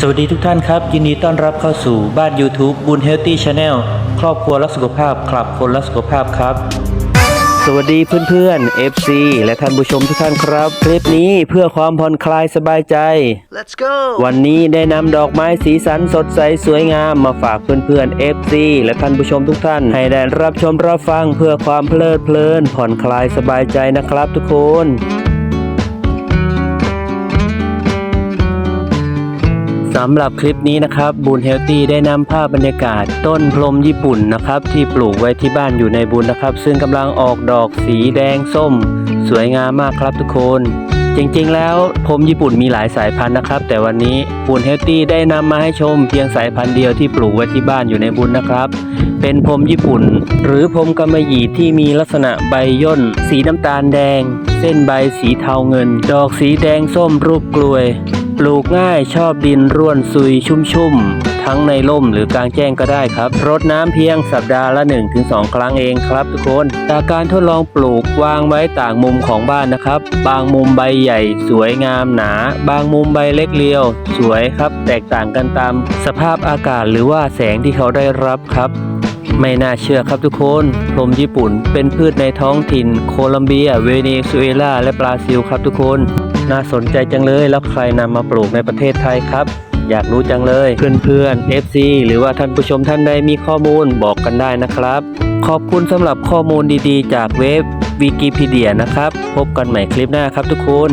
สวัสดีทุกท่านครับ ยินดีต้อนรับเข้าสู่บ้าน YouTube บุญเฮลตี้ชาแนลครอบครัวรักสุขภาพคลับคนรักสุขภาพครับ สวัสดีเพื่อนๆ FC และท่านผู้ชมทุกท่านครับ คลิปนี้เพื่อความผ่อนคลายสบายใจ Let's go วันนี้ได้นำดอกไม้สีสันสดใสสวยงามมาฝากเพื่อนๆ FC และท่านผู้ชมทุกท่าน ให้ได้รับชมรับฟังเพื่อความเพลิดเพลินผ่อนคลายสบายใจนะครับทุกคน สำหรับคลิปนี้นะครับบุญเฮลตี้ได้นำภาพบรรยากาศ ต้นพรมญี่ปุ่นนะครับ ที่ปลูกไว้ที่บ้านอยู่ในบุญนะครับ ซึ่งกำลังออกดอกสีแดงส้ม สวยงามมากครับทุกคน จริงๆ แล้วพรมญี่ปุ่นมีหลายสายพันธุ์นะครับ แต่วันนี้บุญเฮลตี้ได้นำมาให้ชมเพียงสายพันธุ์เดียวที่ปลูกไว้ที่บ้านอยู่ในบุญนะครับเป็นพรมญี่ปุ่น หรือพรมกำมะหยี่ที่มีลักษณะใบย่น สีน้ำตาลแดง เส้นใบสีเทาเงิน ดอกสีแดงส้มรูปกลวย ปลูกง่ายชอบดินร่วนซุยชุ่มๆ ทั้งในร่มหรือกลางแจ้งก็ได้ครับ รดน้ำเพียงสัปดาห์ละ 1-2 ครั้งเองครับทุกคน จากการทดลองปลูกวางไว้ต่างมุมของบ้านนะครับ บางมุมใบใหญ่ สวยงามหนา บางมุมใบเล็กเรียว สวยครับ แตกต่างกันตาม สภาพอากาศหรือว่าแสงที่เขาได้รับครับไม่น่าเชื่อครับทุกคน พรมญี่ปุ่นเป็นพืชในท้องถิ่น โคลัมเบีย เวเนซุเอลา และบราซิลครับทุกคน น่าสนใจจังเลยแล้วใครนำมาปลูกในประเทศไทยครับ อยากรู้จังเลยเพื่อนๆ FC หรือว่าท่านผู้ชมท่านใดมีข้อมูลบอกกันได้นะครับ ขอบคุณสำหรับข้อมูลดีๆ จากเว็บวิกิพีเดียนะครับ พบกันใหม่คลิปหน้าครับทุกคน